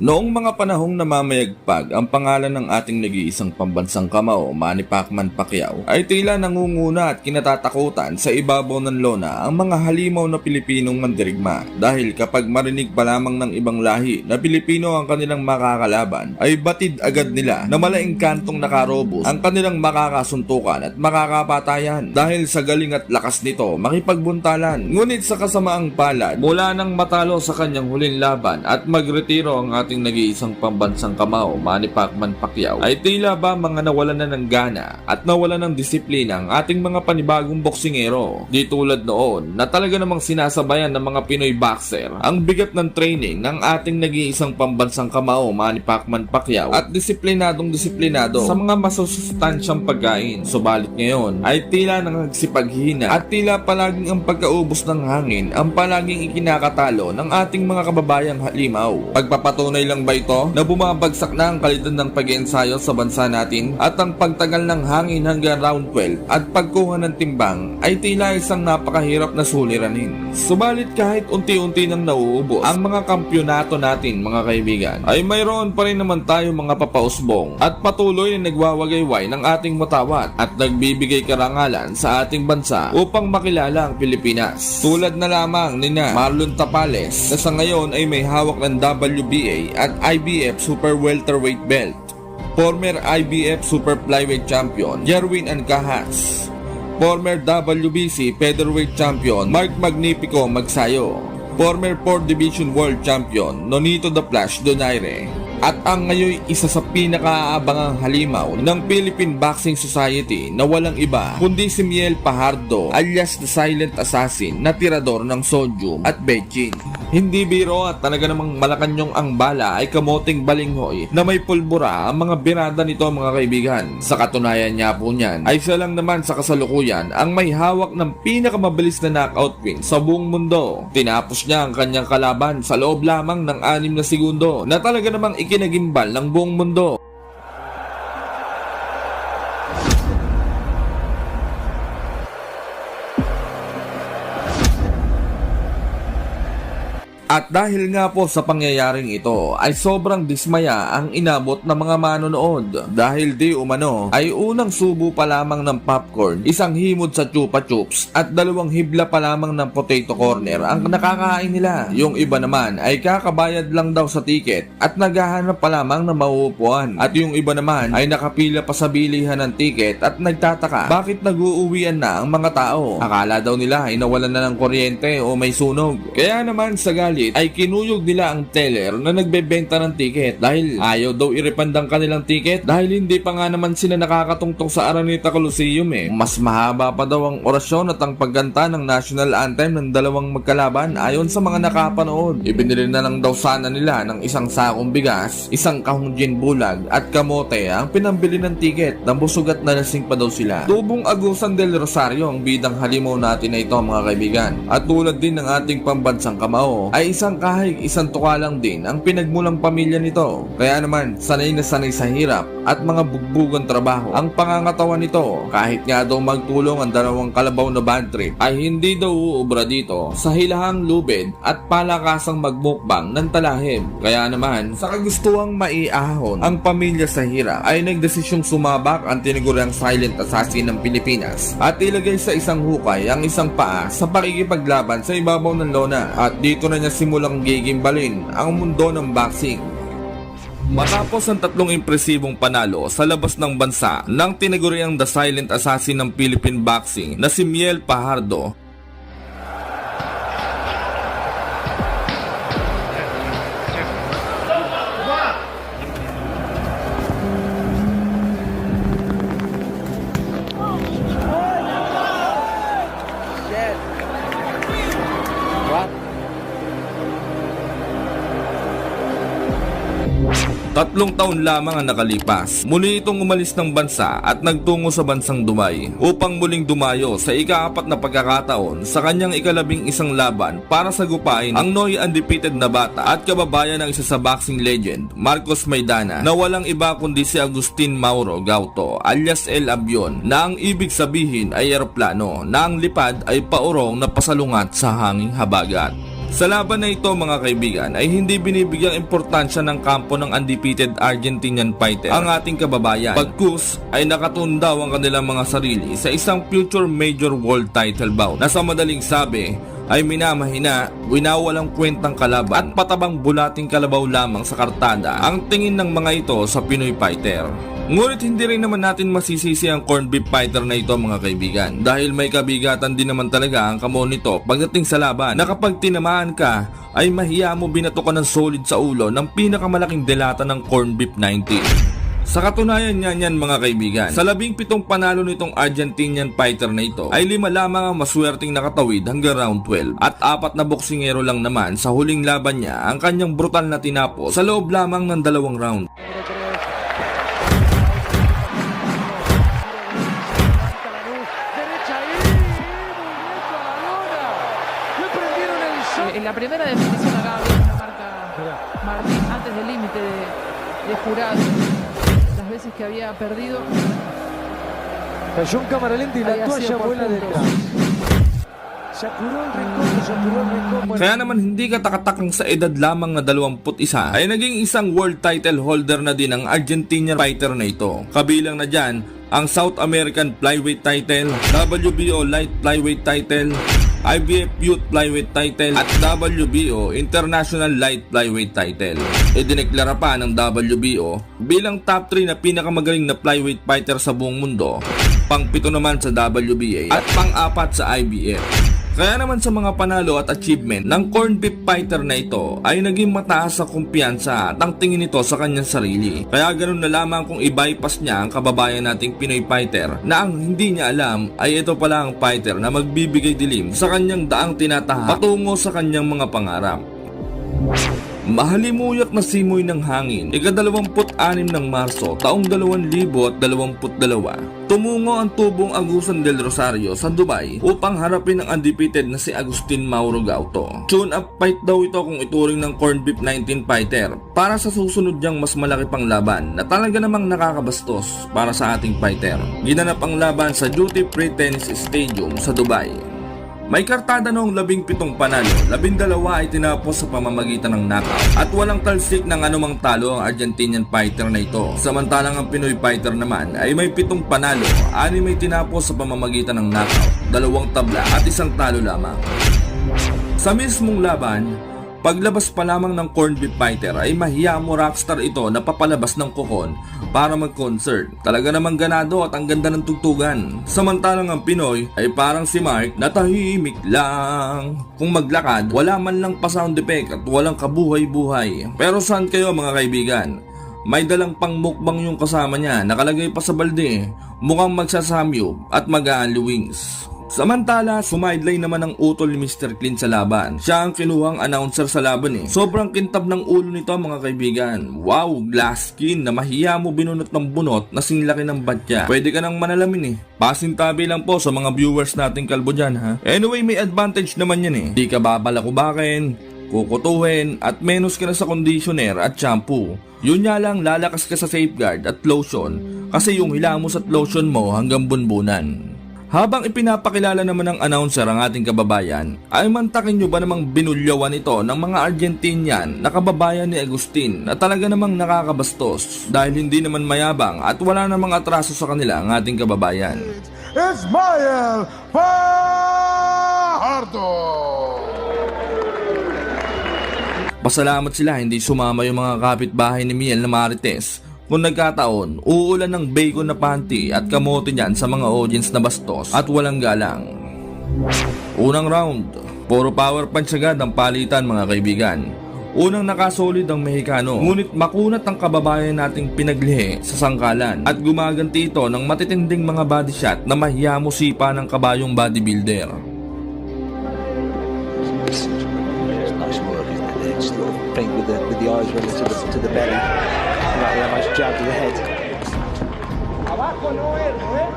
Noong mga panahong namamayagpag ang pangalan ng ating nag-iisang pambansang kamao, Manny Pacman Pacquiao, ay tila nangunguna at kinatatakutan sa ibabaw ng lona ang mga halimaw na Pilipinong mandirigma. Dahil kapag marinig pa lamang ng ibang lahi na Pilipino ang kanilang makakalaban, ay batid agad nila na malaing kantong nakarobos ang kanilang makakasuntukan at makakapatayan. Dahil sa galing at lakas nito, makipagbuntalan. Ngunit sa kasamaang palad, mula nang matalo sa kanyang huling laban at magretiro ang ating nag-iisang pambansang kamao, Manny Pacman Pacquiao, ay tila ba mga nawalan na ng gana at nawalan ng disiplina ang ating mga panibagong boksingero. Di tulad noon na talaga namang sinasabayan ng mga Pinoy boxer ang bigat ng training ng ating nag-iisang pambansang kamao, Manny Pacman Pacquiao at disiplinadong disiplinado sa mga masusustansyang pagkain. Subalit ngayon ay tila nangagsipag-hina at tila palaging ang pagkaubos ng hangin ang palaging ikinakatalo ng ating mga kababayang halimaw. Pagpapatunay lang ba ito na bumabagsak na ang kalidad ng pag-ensayo sa bansa natin at ang pagtagal ng hangin hanggang round 12 at pagkuha ng timbang ay tila isang napakahirap na suliranin. Subalit kahit unti-unti nang nauubos ang mga kampyonato natin mga kaibigan ay mayroon pa rin naman tayo mga papausbong at patuloy na nagwawagayway ng ating matawat at nagbibigay karangalan sa ating bansa upang makilala ang Pilipinas. Tulad na lamang ni na Marlon Tapales na sa ngayon ay may hawak ng WBA at IBF Super Welterweight Belt. Former IBF Super Flyweight Champion Jerwin Ancahas. Former WBC Featherweight Champion Mark Magnifico Magsayo. Former 4 Division World Champion Nonito The Flash Donaire. At ang ngayon isa sa pinakaabangang halimaw ng Philippine Boxing Society na walang iba kundi si Miel Pajardo alias The Silent Assassin na tirador ng sodium at Beijing. Hindi biro at talaga namang malakanyong ang bala ay kamoting balinghoy na may pulbura ang mga birada nito mga kaibigan. Sa katunayan niya po niyan ay siya lang naman sa kasalukuyan ang may hawak ng pinakamabilis na knockout win sa buong mundo. Tinapos niya ang kanyang kalaban sa loob lamang ng anim na segundo na talaga namang ikinagimbal ng buong mundo. At dahil nga po sa pangyayaring ito ay sobrang dismaya ang inabot ng mga manonood dahil di umano ay unang subo pa lamang ng popcorn, isang himod sa chupa chups at dalawang hibla pa lamang ng potato corner ang nakakain nila. Yung iba naman ay kakabayad lang daw sa ticket at naghahanap pa lamang ng mauupuan at yung iba naman ay nakapila pa sa bilihan ng ticket at nagtataka bakit nag-uuwian na ang mga tao. Akala daw nila ay nawalan na ng kuryente o may sunog. Kaya naman sa galit ay kinuyog nila ang teller na nagbebenta ng ticket dahil ayaw daw i-refund ang kanilang ticket dahil hindi pa nga naman sila nakakatungtong sa Araneta Coliseum eh. Mas mahaba pa daw ang orasyon at ang pagganta ng national anthem ng dalawang magkalaban ayon sa mga nakapanood. Ibinili na lang daw sana nila ng isang sakong bigas, isang kahong gin bulag at kamote ang pinambili ng ticket na busog at nalasing pa daw sila. Tubong Agusan del Rosario ang bidang halimaw natin na ito mga kaibigan. At tulad din ng ating pambansang kamao ay isang kahig, isang tukalang din ang pinagmulang pamilya nito. Kaya naman, sanay na sanay sa hirap at mga bugbugang trabaho ang pangangatawan nito. Kahit nga daw magtulong ang dalawang kalabaw na bad trip ay hindi daw uubra dito sa hilahang lubid at palakasang magmukbang ng talahib. Kaya naman, sa kagustuhang maiahon ang pamilya sa hirap ay nagdesisyong sumabak ang tiniguriang silent assassin ng Pilipinas at ilagay sa isang hukay ang isang paa sa pakikipaglaban sa ibabaw ng lona at dito na niya simulang gigimbalin ang mundo ng boxing. Matapos ang tatlong impresibong panalo sa labas ng bansa ng tinaguriang The Silent Assassin ng Philippine Boxing na si Miel Pajardo Tatlong taon lamang ang nakalipas. Muli itong umalis ng bansa at nagtungo sa bansang Dumay upang muling dumayo sa ikaapat na pagkakataon sa kanyang ikalabing isang laban para sagupain ang Noy undefeated na bata at kababayan ng isa sa boxing legend, Marcos Maidana, na walang iba kundi si Agustin Mauro Gauto alias El Avion na ang ibig sabihin ay eroplano na ang lipad ay paurong na pasalungat sa hanging habagat. Sa laban na ito mga kaibigan ay hindi binibigyang importansya ng kampo ng undefeated Argentinian fighter ang ating kababayan. Pagkus ay nakatundaw ang kanilang mga sarili sa isang future major world title bout na sa madaling sabi ay minamahina, winawalang kwentang kalaban at patabang bulating kalabaw lamang sa kartada ang tingin ng mga ito sa Pinoy fighter. Ngunit hindi rin naman natin masisisi ang corned beef fighter na ito mga kaibigan dahil may kabigatan din naman talaga ang kamon nito pagdating sa laban na kapag tinamaan ka ay mahiya mo binato ka ng solid sa ulo ng pinakamalaking delata ng corned beef 90. Sa katunayan niya niyan mga kaibigan, sa labing pitong panalo nitong Argentinian fighter na ito ay lima lamang ang maswerteng nakatawid hanggang round 12 at apat na boksingero lang naman sa huling laban niya ang kanyang brutal na tinapos sa loob lamang ng dalawang round. La primera definición acá una marca Martín antes del límite de, de jurado. Las veces que había perdido, Cayó en cámara lenta y la toalla vuela detrás. Apuró el rincón, se apuró el rincón. Bueno, Kaya naman hindi katakatakang sa edad lamang na 21 ay naging isang world title holder na din ang Argentinian fighter na ito. Kabilang na dyan ang South American Flyweight title, WBO Light Flyweight title, IBF Youth Flyweight title at WBO International Light Flyweight title. Idineklara pa ng WBO bilang top 3 na pinakamagaling na flyweight fighter sa buong mundo, pang pito naman sa WBA at pang-apat sa IBF. Kaya naman sa mga panalo at achievement ng corned beef fighter na ito ay naging mataas sa kumpiyansa at ang tingin nito sa kanyang sarili. Kaya ganun na lamang kung i-bypass niya ang kababayan nating Pinoy fighter na ang hindi niya alam ay ito pala ang fighter na magbibigay dilim sa kanyang daang tinatahak patungo sa kanyang mga pangarap. Mahalimuyak na simoy ng hangin, ikadalawamput-anim ng Marso, taong 2022, tumungo ang tubong Agusan del Rosario sa Dubai upang harapin ang undefeated na si Agustin Mauro Gauto. Tune up fight daw ito kung ituring ng corned beef 19 fighter para sa susunod niyang mas malaki pang laban na talaga namang nakakabastos para sa ating fighter. Ginanap ang laban sa Duty Free Tennis Stadium sa Dubai. May kartada noong labing pitong panalo, labing dalawa ay tinapos sa pamamagitan ng knockout at walang talsik ng anumang talo ang Argentinian fighter na ito. Samantalang ang Pinoy fighter naman ay may pitong panalo, ani may tinapos sa pamamagitan ng knockout, dalawang tabla at isang talo lamang. Sa mismong laban, paglabas pa lamang ng corned beef fighter ay mahiya mo rockstar ito na papalabas ng kokon para mag-concert. Talaga namang ganado at ang ganda ng tugtugan. Samantalang ang Pinoy ay parang si Mark na tahimik lang. Kung maglakad, wala man lang pa sound effect at walang kabuhay-buhay. Pero saan kayo mga kaibigan? May dalang pang mukbang yung kasama niya, nakalagay pa sa balde. Mukhang magsasamyop at mag-aali wings. Samantala, sumideline naman ang utol ni Mr. Clean sa laban. Siya ang kinuhang announcer sa laban eh. Sobrang kintab ng ulo nito mga kaibigan. Wow, glass skin na mahiya mo binunot ng bunot na sinlaki ng batya. Pwede ka nang manalamin eh. Pasintabi lang po sa mga viewers nating kalbo dyan ha. Anyway, may advantage naman yan eh. Di ka babalakubakin, kukutuhin at menos ka na sa conditioner at shampoo. Yun nga lang lalakas ka sa safeguard at lotion kasi yung hilamos at lotion mo hanggang bunbunan. Habang ipinapakilala naman ng announcer ang ating kababayan, ay mantakin nyo ba namang binulyawan ito ng mga Argentinian na kababayan ni Agustin na talaga namang nakakabastos dahil hindi naman mayabang at wala namang atraso sa kanila ang ating kababayan. Ismael Fajardo. Pasalamat sila hindi sumama yung mga kapitbahay ni Miel na Marites. Kung nagkataon, uulan ng bacon na panty at kamote niyan sa mga audience na bastos at walang galang. Unang round, puro power punch agad ang palitan mga kaibigan. Unang nakasolid ang Mexicano, ngunit makunat ang kababayan nating pinaglihi sa sangkalan at gumaganti ito ng matitinding mga body shot na mahiyamo sipa ng kabayong bodybuilder. Nice with the with the eyes running to the to the belly. Yeah, nice jab to the head. Abajo no es, ¿eh?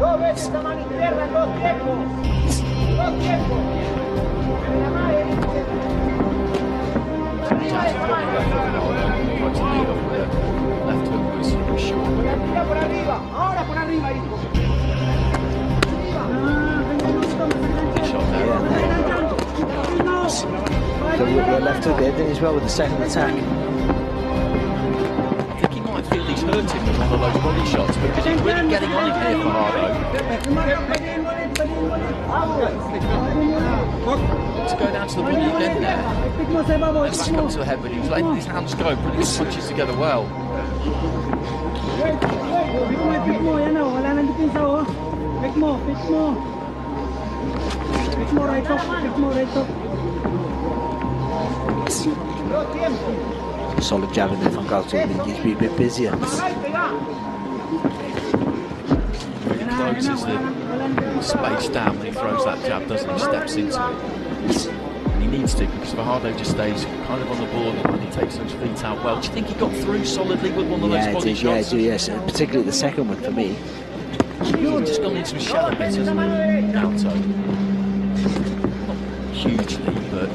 Dos veces a mano izquierda en dos tiempos. Dos tiempos. La Arriba de esa mano. Tira por arriba. Ahora por arriba, hijo. Arriba. shots. So we the left hook there, did as well with the second attack. I think he might feel he's hurting with one of those body shots because he's really getting on him here, Fajardo. To go down to the body again there. And back up to the head, but he was letting his hands go, putting his punches together well. Pick mo, yan o. Wala nang depensa o. Pick mo, pick mo. Right hook. Pick mo, right hook. Solid jab in there from Galto. He needs to be a bit busier. Notices the space down when he throws that jab, doesn't he? Steps into it. And he needs to because Fajardo just stays kind of on the border and he takes those feet out well. Do you think he got through solidly with one of Yeah, those body yeah, shots? it is, yes. and Particularly the second one for me. He's just gone into a a bit, hasn't he? Galto. Hugely, but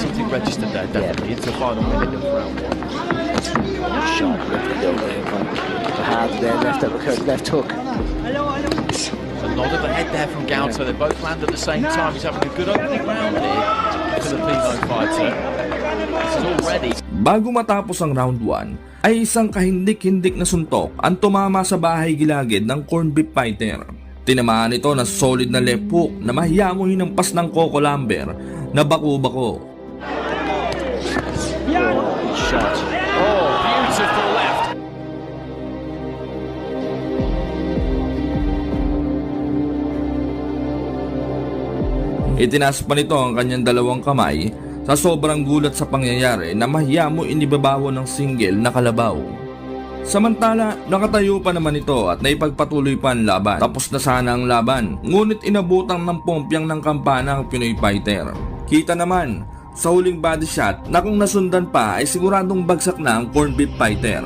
something registered there definitely. Into the final minute of round one. Shot lifted over there Fajardo there, left uppercut, left hook. A nod of the head there from Galto. They both land at the same time. He's having a good opening round here. Filipino fighter. This is already Bago matapos ang round 1, ay isang kahindik-hindik na suntok ang tumama sa bahay gilagid ng corn beef fighter. Tinamaan ito ng solid na left hook na mahiya mo hinampas ng Coco Lumber na bako-bako. Oh, beautiful left. Itinaas pa nito ang kanyang dalawang kamay sa sobrang gulat sa pangyayari na mahiya mo ng single na kalabaw. Samantala, nakatayo pa naman ito at naipagpatuloy pa ang laban. Tapos na sana ang laban, ngunit inabutang ng pompyang ng kampana ang Pinoy fighter. Kita naman, sa huling body shot na kung nasundan pa ay siguradong bagsak na ang corn beef fighter.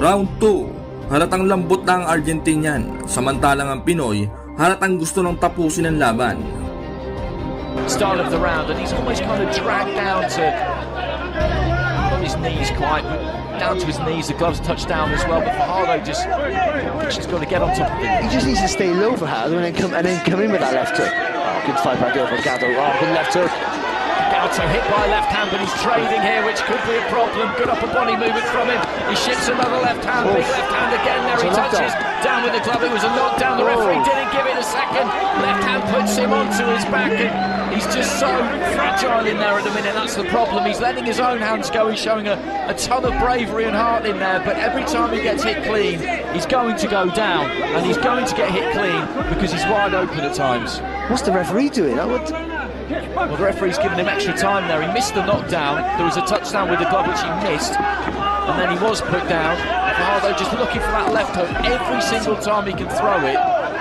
Round 2. Halatang lambot na ang Argentinian, samantalang ang Pinoy halatang gusto nang tapusin ang laban. start of the round, and he's almost kind of dragged down to on his knees quite, down to his knees. The gloves touch down as well, but Fajardo just just got to get on top of He it. just needs to stay low for Fajardo and then come and then come in with that left hook. Oh, good fight there from Galto. Oh, good left hook. Galto hit by a left hand, but he's trading here, which could be a problem. Good upper body movement from him. He ships another left hand, big left hand again. There he It's knockdown. touches down with the glove. It was a knockdown. The referee didn't give it a second. Left hand puts him onto his back, and he's just so fragile in there at the minute. That's the problem. He's letting his own hands go. He's showing a, a ton of bravery and heart in there, but every time he gets hit clean, he's going to go down, and he's going to get hit clean because he's wide open at times. What's the referee doing? I would... Well, the referee's given him extra time there. He missed the knockdown. There was a touchdown with the glove which he missed. And then he was put down. Fajardo just looking for that left hook. Every single time he can throw it,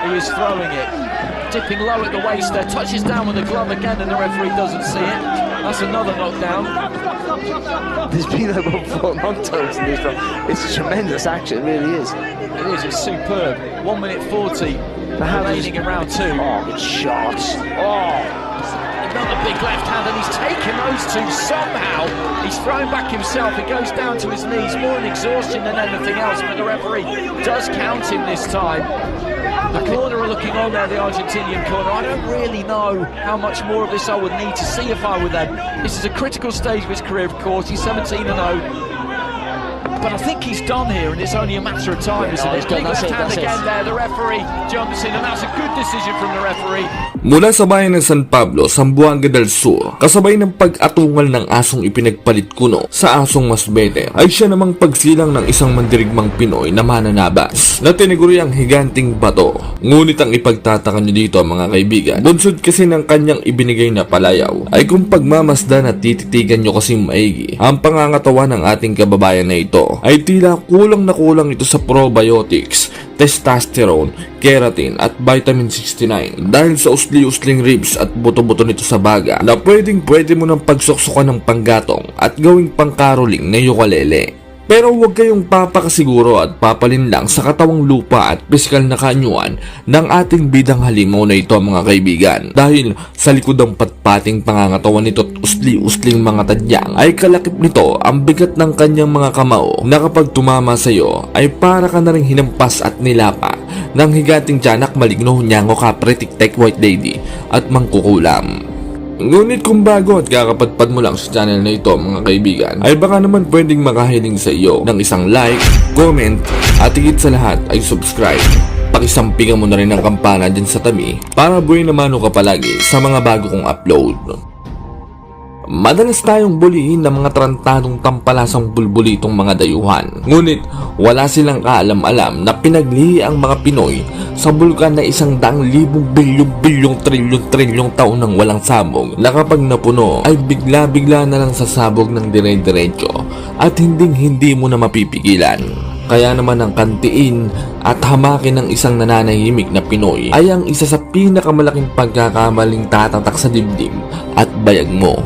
he is throwing it. Dipping low at the waist there. Touches down with the glove again and the referee doesn't see it. That's another knockdown. There's been about four knockdowns in this round. It's a tremendous action, it really is. It is, it's superb. 1 minute 40 how does- remaining in round two. Oh, good shots. Oh, Another big left hand, and he's taken those two somehow. He's thrown back himself. He goes down to his knees, more in exhaustion than anything else. But the referee does count him this time. The corner are looking on there, the Argentinian corner. I don't really know how much more of this I would need to see if I were them. This is a critical stage of his career, of course. He's 17 and 0. But I think he's done here, and it's only a matter of time, Yeah, isn't no, it? he's done. Big That's left it, hand that's it. again there. The referee jumps in, and that's a good decision from the referee. Mula sa bayan ng San Pablo, Zamboanga del Sur, kasabay ng pag-atungal ng asong ipinagpalit kuno sa asong mas better, ay siya namang pagsilang ng isang mandirigmang Pinoy na mananabas na tiniguri ang higanting bato. Ngunit ang ipagtataka nyo dito mga kaibigan, bunsod kasi ng kanyang ibinigay na palayaw, ay kung pagmamasdan at tititigan nyo kasing maigi, ang pangangatawa ng ating kababayan na ito ay tila kulang na kulang ito sa probiotics, testosterone, keratin at vitamin 69 dahil sa usli-usling ribs at buto-buto nito sa baga na pwedeng pwede mo ng pagsuksukan ng panggatong at gawing pangkaroling na ukulele. Pero huwag kayong papakasiguro at papalinlang sa katawang lupa at pisikal na kanyuan ng ating bidang halimaw na ito mga kaibigan. Dahil sa likod ng patpating pangangatawan nito at usli-usling mga tadyang ay kalakip nito ang bigat ng kanyang mga kamao na kapag tumama sa iyo ay para ka na rin hinampas at nilapa ng higating tiyanak maligno nyango kapre tiktek white lady at mangkukulam. Ngunit kung bago at kakapadpad mo lang sa channel na ito mga kaibigan, ay baka naman pwedeng makahiling sa iyo ng isang like, comment, at higit sa lahat ay subscribe. Pakisampigan mo na rin ang kampana dyan sa tabi para buhay na mano ka palagi sa mga bago kong upload. Madalas tayong bulihin ng mga trantadong tampalasang bulbulitong mga dayuhan. Ngunit wala silang kaalam-alam na pinaglihi ang mga Pinoy sa bulkan na isang daang libong bilyong bilyong trilyon trilyong taon ng walang sabog na kapag napuno ay bigla-bigla na lang sasabog ng dire-diretso at hinding hindi mo na mapipigilan. Kaya naman ang kantiin at hamakin ng isang nananahimik na Pinoy ay ang isa sa pinakamalaking pagkakamaling tatatak sa dibdib at bayag mo.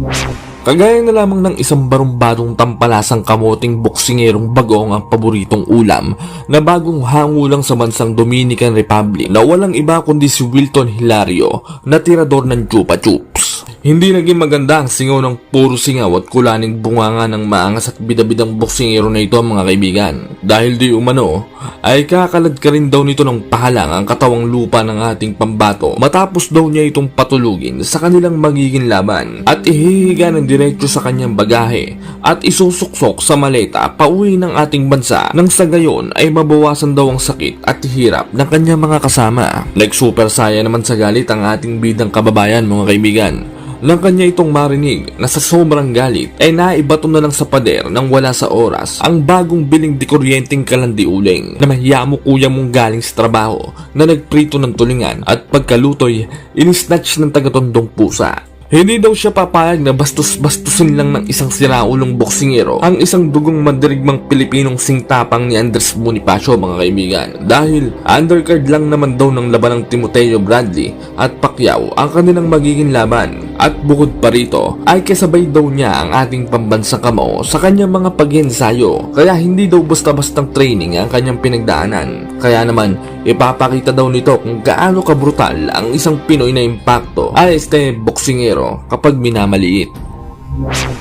Música Kagaya na lamang ng isang barumbadong tampalasang kamoting boksingerong bagong ang paboritong ulam na bagong hango lang sa bansang Dominican Republic na walang iba kundi si Wilton Hilario na tirador ng Chupa Chups. Hindi naging maganda ang singaw ng puro singaw at kulaning bunganga ng maangas at bidabidang boksingero na ito mga kaibigan. Dahil di umano, ay kakalad ka rin daw nito ng pahalang ang katawang lupa ng ating pambato matapos daw niya itong patulugin sa kanilang magiging laban at ihihiga ng diretso sa kanyang bagahe at isusuksok sa maleta pauwi ng ating bansa nang sa gayon ay mabawasan daw ang sakit at hirap ng kanyang mga kasama. Like super saya naman sa galit ang ating bidang kababayan mga kaibigan nang kanya itong marinig na sa sobrang galit ay naibato na lang sa pader nang wala sa oras ang bagong biling di kuryenteng kalandi na mahiya mo kuya mong galing sa trabaho na nagprito ng tulingan at pagkalutoy inisnatch ng tagatondong pusa. Hindi daw siya papayag na bastos-bastusin lang ng isang siraulong boksingero ang isang dugong mandirigmang Pilipinong singtapang ni Andres Bonifacio mga kaibigan. Dahil undercard lang naman daw ng laban ng Timoteo Bradley at Pacquiao ang kanilang magiging laban. At bukod pa rito ay kasabay daw niya ang ating pambansang kamao sa kanyang mga pag-ensayo. Kaya hindi daw basta-bastang training ang kanyang pinagdaanan. Kaya naman ipapakita daw nito kung gaano kabrutal ang isang Pinoy na impacto ay este boksingero kapag minamaliit.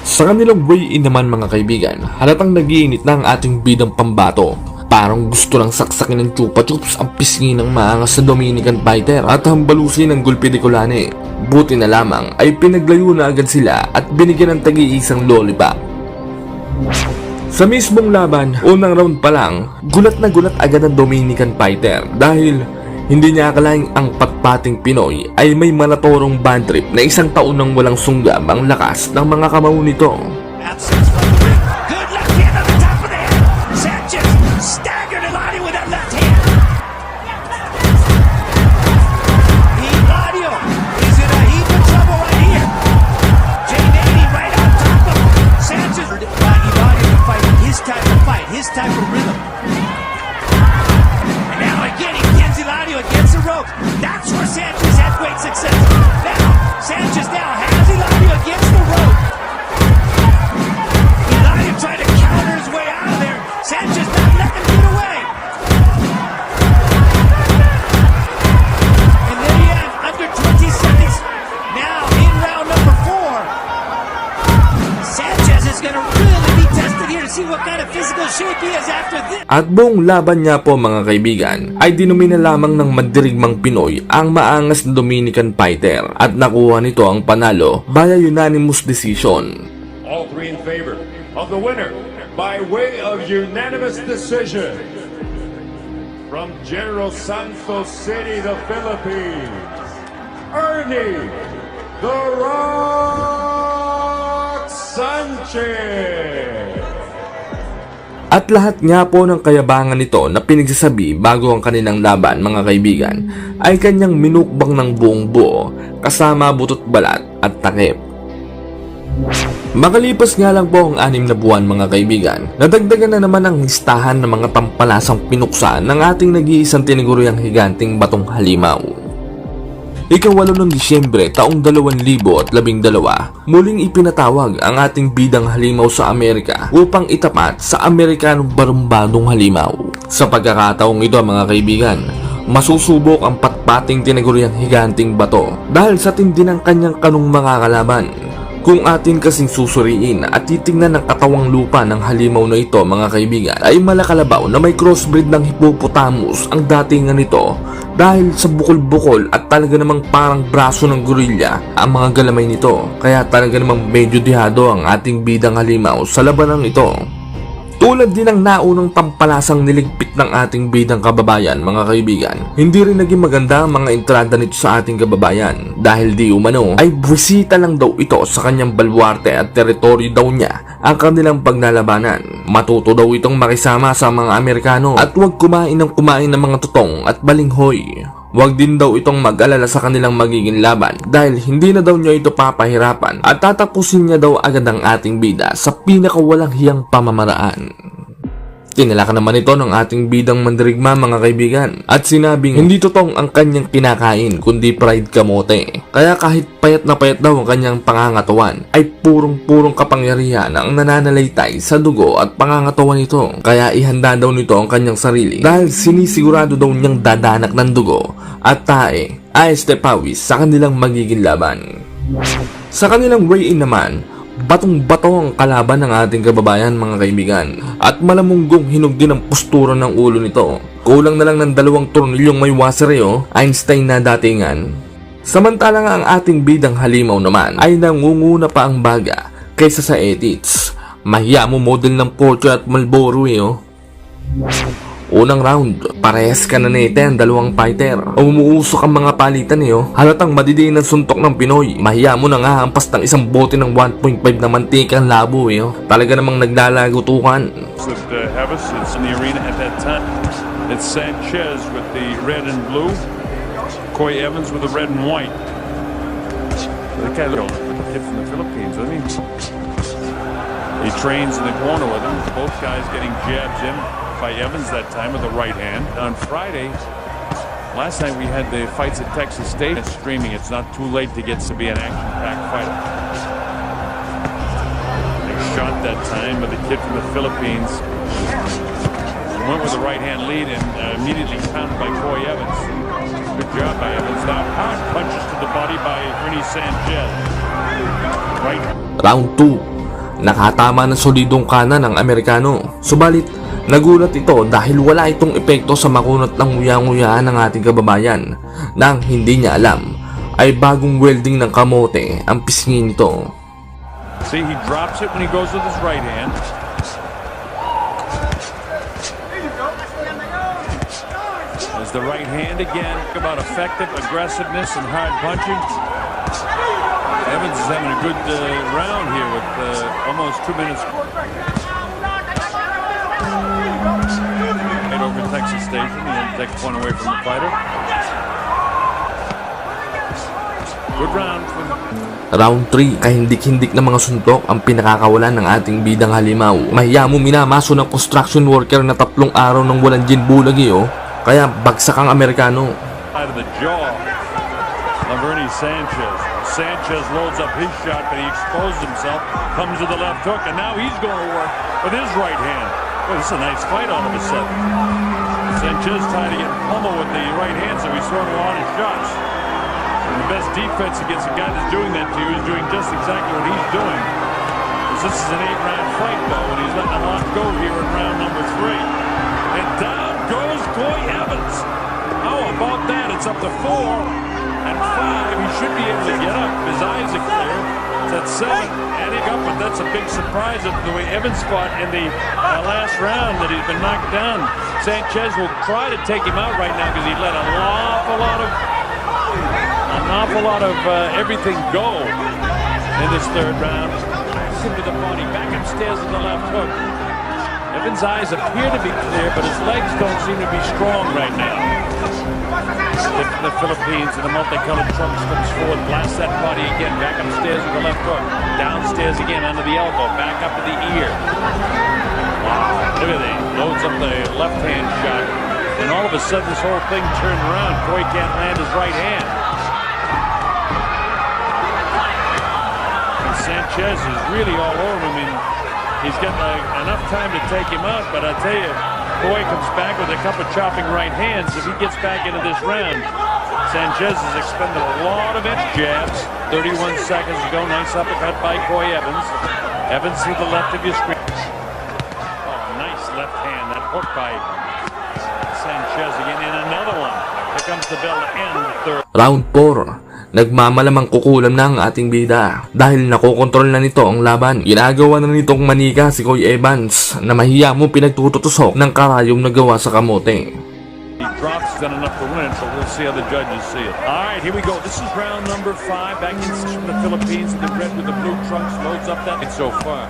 Sa kanilang way-in naman mga kaibigan, halatang nagiinit na ang ating bidang pambato. Parang gusto lang saksakin ng chupa chups ang pisngi ng maangas sa Dominican fighter at hambalusin ng gulpi de Colane. Buti na lamang ay pinaglayo na agad sila at binigyan ng tagi-isang lollipop. Sa mismong laban, unang round pa lang, gulat na gulat agad ang Dominican fighter dahil hindi niya akalaing ang patpating Pinoy ay may manatorong bad trip na isang taon nang walang sunggab ang lakas ng mga kamao nito. Absence At buong laban niya po mga kaibigan ay dinumina lamang ng mandirigmang Pinoy ang maangas na Dominican fighter at nakuha nito ang panalo via unanimous decision. All three in favor of the winner by way of unanimous decision from General Santos City, the Philippines, Ernie The Rock Sanchez. At lahat nga po ng kayabangan nito na pinagsasabi bago ang kanilang laban mga kaibigan ay kanyang minukbang ng buong buo kasama butot balat at takip. Makalipas nga lang po ang anim na buwan mga kaibigan, nadagdagan na naman ang listahan ng mga tampalasang pinuksa ng ating nag-iisang tiniguriang higanting batong halimaw. Ikawalo ng Disyembre taong 2012, muling ipinatawag ang ating bidang halimaw sa Amerika upang itapat sa Amerikanong barumbadong halimaw. Sa pagkakataong ito mga kaibigan, masusubok ang patpating tinaguriang higanting bato dahil sa tindi ng kanyang kanong mga kalaban. Kung atin kasing susuriin at titingnan ng katawang lupa ng halimaw na ito mga kaibigan ay malakalabaw na may crossbreed ng hippopotamus ang datingan nito dahil sa bukol-bukol at talaga namang parang braso ng gorilla ang mga galamay nito kaya talaga namang medyo dihado ang ating bidang halimaw sa labanang ito. Tulad din ng naunang tampalasang niligpit ng ating bidang kababayan mga kaibigan, hindi rin naging maganda ang mga entrada nito sa ating kababayan dahil di umano ay buwisita lang daw ito sa kanyang balwarte at teritoryo daw niya ang kanilang pagnalabanan. Matuto daw itong makisama sa mga Amerikano at huwag kumain ng kumain ng mga tutong at balinghoy. Huwag din daw itong mag-alala sa kanilang magiging laban dahil hindi na daw niya ito papahirapan at tatapusin niya daw agad ang ating bida sa pinakawalang hiyang pamamaraan. Tinalaka naman ito ng ating bidang mandirigma mga kaibigan at sinabing hindi totoong ang kanyang kinakain kundi fried kamote. Kaya kahit payat na payat daw ang kanyang pangangatawan ay purong-purong kapangyarihan ang nananalaytay sa dugo at pangangatawan nito. Kaya ihanda daw nito ang kanyang sarili dahil sinisigurado daw niyang dadanak ng dugo at tae ayos de pawis sa kanilang magiging laban. Sa kanilang way-in naman, batong-bato ang kalaban ng ating kababayan mga kaibigan at malamunggong hinog din ang postura ng ulo nito. Kulang na lang ng dalawang tornilyong may wasere Einstein na datingan. Samantalang ang ating bidang halimaw naman ay nangunguna pa ang baga kaysa sa edits. Mahiya mo model ng Porsche at Marlboro eh oh. Unang round, parehas ka na nete ang dalawang fighter. Umuusok ang mga palitan niyo. Halatang madidiin ang suntok ng Pinoy. Mahiya mo na nga hampas ng isang bote ng 1.5 na mantika ang labo eh. oh. Talaga namang naglalagutukan. With uh, Hevis, it's in the arena at that Sanchez with the red and blue. Coy Evans with the red and white. The guy little from the Philippines, isn't he? He trains in the corner with him. Both guys getting jabs in by Evans that time with the right hand. On Friday, last night we had the fights at Texas State. It's streaming. It's not too late to get to be an action-packed fighter. Nice shot that time with the kid from the Philippines. Went with the right hand lead and uh, immediately pounded by Coy Evans. Good job by Evans. Now hard punches to the body by Ernie Sanchez. Right Round 2, nakatama ng solidong kanan ng Amerikano. Subalit, nagulat ito dahil wala itong epekto sa makunat ng nguya-nguyaan ng ating kababayan nang hindi niya alam ay bagong welding ng kamote ang pisngin nito. See, he drops it when he goes with his right hand. There's the right hand again. About effective aggressiveness and hard punching. Evans is having a good uh, round here with uh, almost two minutes. Right over Texas Station. He had to take a point away from the fighter. Good round from Round 3, kahindik-hindik na mga suntok ang pinakakawalan ng ating bidang halimaw. Mahiya mo minamaso ng construction worker na tatlong araw ng walang gin bulagi oh. Kaya bagsak ang Amerikano. out of the jaw of Ernie Sanchez. Sanchez loads up his shot, but he exposed himself, comes to the left hook, and now he's going to work with his right hand. Well, this is a nice fight all of a sudden. Sanchez trying to get pummeled with the right hand, so he's throwing a lot of shots. And the best defense against a guy that's doing that to you is doing just exactly what he's doing. 'Cause this is an eight-round fight, though, and he's letting a lot go here in round number three. And down goes Coy Evans. How about that? It's up to four and five. He should be able to get up. His eyes are clear. It's at seven. Adding up, but that's a big surprise of the way Evans fought in the uh, last round that he's been knocked down. Sanchez will try to take him out right now because he let an awful lot of an awful lot of uh, everything go in this third round. Into the body, back upstairs with the left hook. Evans' eyes appear to be clear, but his legs don't seem to be strong right now. The, the Philippines in the multicolored trunks comes forward, blasts that body again, back upstairs with the left hook, downstairs again under the elbow, back up to the ear. Wow, look at that. Loads up the left hand shot. And all of a sudden, this whole thing turned around. Coy can't land his right hand. And Sanchez is really all over him. And he's got uh, enough time to take him out. But I tell you, Coy comes back with a couple of chopping right hands. If he gets back into this round, Sanchez has expended a lot of it. Jabs. 31 seconds to go. Nice uppercut by Coy Evans. Evans to the left of your screen. Oh, nice left hand. That hook by uh, Sanchez again. And another one. Here comes the bell to end the third. Round 4. Nagmamalamang kukulam na ang ating bida dahil nakokontrol na nito ang laban. Ginagawa na nitong manika si Koy Evans na mahiya mo pinagtututusok ng karayom na gawa sa kamote. He drops, done enough to win, so we'll see how the judges see it. All right, here we go. This is round number five. Back in from the Philippines, the red with the blue trunks loads up that. It's so far.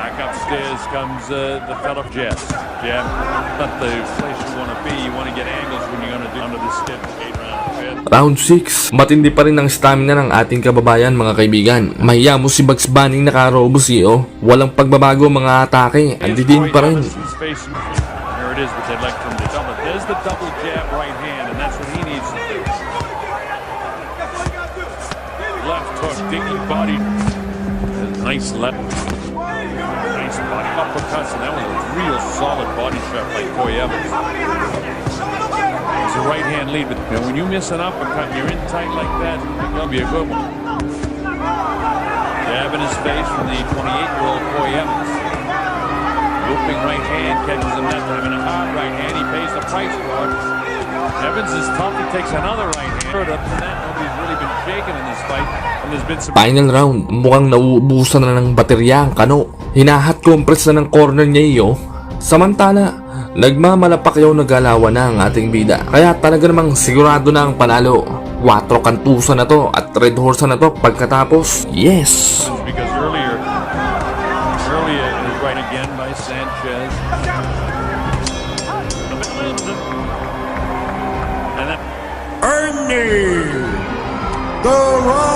Back upstairs comes uh, the fellow Jess. Jeb, not the place you want to be. You want to get angles when you're going to do under the eight round fed. Round 6. Matindi pa rin ang stamina ng ating kababayan mga kaibigan. Mahiya mo si Bugs Bunny nakarobo siyo. Walang pagbabago mga atake. Andi din pa rin. Left hook, digging body. Nice left. Nice body uppercuts, and that was a real solid body shot by Coy Evans. It's a right hand lead, but know, when you miss an uppercut and you're in tight like that, it'll be a good one. Jab in his face from the 28-year-old Coy Evans. Looping right hand catches him that time in a hard right hand. He pays the price for it. Evans is tough. He takes another right hand. Up to that, nobody's really been shaken in this fight. And there's been some Final round, mukhang nauubusan na ng baterya ang kano. Hinahat na ng corner niya iyo. Samantala, nagmamalapak yaw na galawan na ang ating bida. Kaya talaga namang sigurado na ang panalo. 4 kantusa na to at red horse na to pagkatapos. Yes! because earlier, earlier it was right again by Sanchez. And that Ernie The Rock